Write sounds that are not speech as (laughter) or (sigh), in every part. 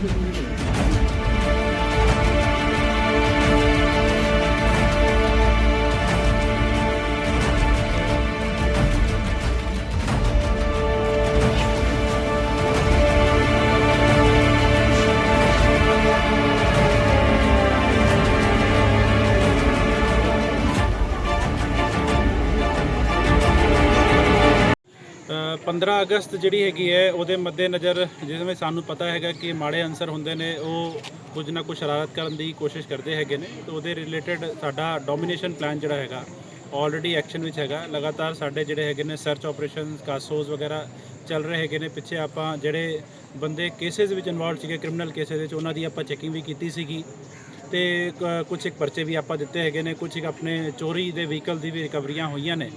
Thank (laughs) you. 15 ਅਗਸਤ ਜਿਹੜੀ ਹੈਗੀ ਹੈ, ਉਹਦੇ ਮੱਦੇਨਜ਼ਰ ਜਿਵੇਂ ਸਾਨੂੰ ਪਤਾ ਹੈਗਾ ਕਿ ਮਾੜੇ ਅਨਸਰ ਹੁੰਦੇ ਨੇ, ਉਹ ਕੁਝ ਨਾ ਕੁਝ ਸ਼ਰਾਰਤ ਕਰਨ ਦੀ ਕੋਸ਼ਿਸ਼ ਕਰਦੇ ਹੈਗੇ ਨੇ। ਤੇ ਉਹਦੇ ਰਿਲੇਟਡ ਸਾਡਾ ਡੋਮੀਨੇਸ਼ਨ ਪਲਾਨ ਜਿਹੜਾ ਹੈਗਾ ਆਲਰੇਡੀ ਐਕਸ਼ਨ ਵਿੱਚ ਹੈਗਾ। ਲਗਾਤਾਰ ਸਾਡੇ ਜਿਹੜੇ ਹੈਗੇ ਨੇ ਸਰਚ ਆਪਰੇਸ਼ਨਸ ਕਾਸੋਸ ਵਗੈਰਾ ਚੱਲ ਰਹੇ ਹੈਗੇ ਨੇ। ਪਿੱਛੇ ਆਪਾਂ ਜਿਹੜੇ ਬੰਦੇ ਕੇਸਿਸ ਵਿੱਚ ਇਨਵੋਲਵ ਸੀਗੇ ਕ੍ਰਿਮੀਨਲ ਕੇਸਿਸ ਵਿੱਚ, ਉਹਨਾਂ ਦੀ ਆਪਾਂ ਚੈਕਿੰਗ ਵੀ ਕੀਤੀ ਸੀਗੀ। ਤੇ ਕ- ਕੁਝ ਇੱਕ ਪਰਚੇ ਵੀ ਆਪਾਂ ਦਿੱਤੇ ਹੈਗੇ ਨੇ ਕੁਝ ਇੱਕ ਆਪਣੇ ਚੋਰੀ ਦੇ ਵਹੀਕਲ ਦੀ ਵੀ ਰਿਕਵਰੀਆਂ ਹੋਈਆਂ ਨੇ।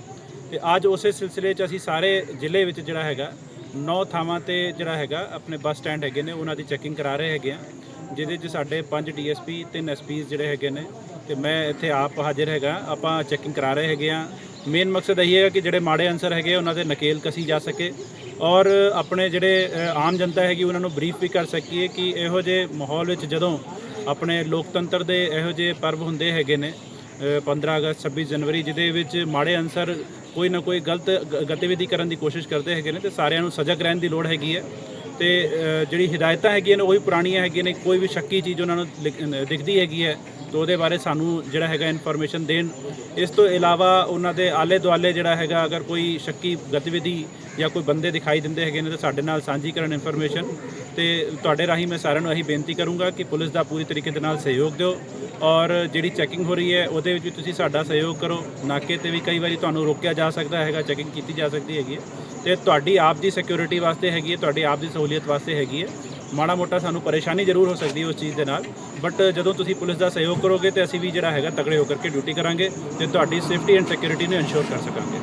ਤੇ ਅੱਜ ਉਸੇ ਸਿਲਸਿਲੇ 'ਚ ਅਸੀਂ ਸਾਰੇ ਜ਼ਿਲ੍ਹੇ ਵਿੱਚ ਜਿਹੜਾ ਹੈਗਾ, ਨੌ ਥਾਵਾਂ ਤੇ ਜਿਹੜਾ ਹੈਗਾ, ਆਪਣੇ ਬੱਸ ਸਟੈਂਡ ਹੈਗੇ ਨੇ, ਉਹਨਾਂ ਦੀ ਚੈਕਿੰਗ ਕਰਾ ਰਹੇ ਹੈਗੇ ਆ, ਜਿਹਦੇ 'ਚ ਸਾਡੇ ਪੰਜ ਡੀਐਸਪੀ, ਤਿੰਨ ਐਸਪੀਸ ਜਿਹੜੇ ਹੈਗੇ ਨੇ, ਤੇ ਮੈਂ ਇੱਥੇ ਆਪ ਹਾਜ਼ਰ ਹੈਗਾ, ਆਪਾਂ ਚੈਕਿੰਗ ਕਰਾ ਰਹੇ ਹੈਗੇ ਆ। ਮੇਨ ਮਕਸਦ ਇਹੀ ਹੈਗਾ ਕਿ ਜਿਹੜੇ ਮਾੜੇ ਅਨਸਰ ਹੈਗੇ ਉਹਨਾਂ ਦੇ ਨਕੇਲ ਕਸੀ ਜਾ ਸਕੇ, ਔਰ ਆਪਣੇ ਜਿਹੜੇ ਆਮ ਜਨਤਾ ਹੈਗੀ, ਉਹਨਾਂ ਨੂੰ ਬਰੀਫ ਵੀ ਕਰ ਸਕੀਏ ਕਿ ਇਹੋ ਜਿਹੇ ਮਾਹੌਲ ਵਿੱਚ ਜਦੋਂ ਆਪਣੇ ਲੋਕਤੰਤਰ ਦੇ ਇਹੋ ਜਿਹੇ ਪਰਵ ਹੁੰਦੇ ਹੈਗੇ ਨੇ 15 ਅਗਸਤ 26 ਜਨਵਰੀ ਜਿਹਦੇ ਵਿੱਚ ਮਾੜੇ ਅਨਸਰ ਕੋਈ ਨਾ ਕੋਈ ਗਲਤ ਗ- ਗਤੀਵਿਧੀ ਕਰਨ ਦੀ ਕੋਸ਼ਿਸ਼ ਕਰਦੇ ਹੈਗੇ ਨੇ ਤੇ ਸਾਰਿਆਂ ਨੂੰ ਸਜਗ ਰਹਿਣ ਦੀ ਲੋੜ ਹੈਗੀ ਹੈ। ਤੇ ਜਿਹੜੀ ਹਦਾਇਤਾਂ ਹੈਗੀਆਂ ਨੇ ਉਹ ਵੀ ਪੁਰਾਣੀਆਂ ਹੈਗੀਆਂ ਨੇ ਕੋਈ ਵੀ ਸ਼ੱਕੀ ਚੀਜ਼ ਉਹਨਾਂ ਨੂੰ ਲਿਖ- ਅ, ਦਿਖਦੀ ਹੈਗੀ ਹੈ। ਤੇ ਉਹਦੇ ਬਾਰੇ ਸਾਨੂੰ ਜਿਹੜਾ ਹੈਗਾ ਇਨਫੋਰਮੇਸ਼ਨ ਦੇਣ। ਇਸ ਤੋਂ ਇਲਾਵਾ ਉਹਨਾਂ ਦੇ ਆਲੇ ਦੁਆਲੇ ਜਿਹੜਾ ਹੈਗਾ, ਅਗਰ ਕੋਈ ਸ਼ੱਕੀ ਗਤੀਵਿਧੀ ਜਾਂ ਕੋਈ ਬੰਦੇ ਦਿਖਾਈ ਦਿੰਦੇ ਹੈਗੇ ਨੇ, ਤਾਂ ਸਾਡੇ ਨਾਲ ਸਾਂਝੀ ਕਰਨ ਇਨਫੋਰਮੇਸ਼ਨ ਤੇ ਤੁਹਾਡੇ ਰਾਹੀਂ ਮੈਂ ਸਾਰਿਆਂ ਨੂੰ ਇਹੀ ਬੇਨਤੀ ਕਰੂੰਗਾ ਕਿ ਪੁਲਿਸ ਦਾ ਪੂਰੀ ਤਰੀਕੇ ਦੇ ਨਾਲ ਸਹਿਯੋਗ ਦਿਓ। ਔਰ ਜਿਹੜੀ ਚੈਕਿੰਗ ਹੋ ਰਹੀ ਹੈ, ਉਹਦੇ ਵਿੱਚ ਵੀ ਤੁਸੀਂ ਸਾਡਾ ਸਹਿਯੋਗ ਕਰੋ। ਨਾਕੇ ਤੇ ਵੀ ਕਈ ਵਾਰੀ ਤੁਹਾਨੂੰ ਰੋਕਿਆ ਜਾ ਸਕਦਾ ਹੈਗਾ ਚੈਕਿੰਗ ਕੀਤੀ ਜਾ ਸਕਦੀ ਹੈਗੀ ਹੈ। ਤੇ ਤੁਹਾਡੀ ਆਪ ਦੀ ਸਿਕਿਉਰਿਟੀ ਵਾਸਤੇ ਹੈਗੀ ਹੈ, ਤੁਹਾਡੀ ਆਪ ਦੀ ਸਹੂਲੀਅਤ ਵਾਸਤੇ ਹੈਗੀ ਹੈ। ਮਾੜਾ ਮੋਟਾ ਸਾਨੂੰ ਪਰੇਸ਼ਾਨੀ ਜ਼ਰੂਰ ਹੋ ਸਕਦੀ ਹੈ ਉਸ ਚੀਜ਼ ਦੇ ਨਾਲ। ਬਟ ਜਦੋਂ ਤੁਸੀਂ ਪੁਲਿਸ ਦਾ ਸਹਿਯੋਗ ਕਰੋਗੇ ਤੇ ਅਸੀਂ ਵੀ ਜਿਹੜਾ ਹੈਗਾ ਤਕੜੇ ਹੋ ਕਰਕੇ ਡਿਊਟੀ ਕਰਾਂਗੇ ਤੇ ਤੁਹਾਡੀ ਸੇਫਟੀ ਐਂਡ ਸਿਕਿਉਰਿਟੀ ਨੂੰ ਇਨਸ਼ੋਰ ਕਰ ਸਕਾਂਗੇ।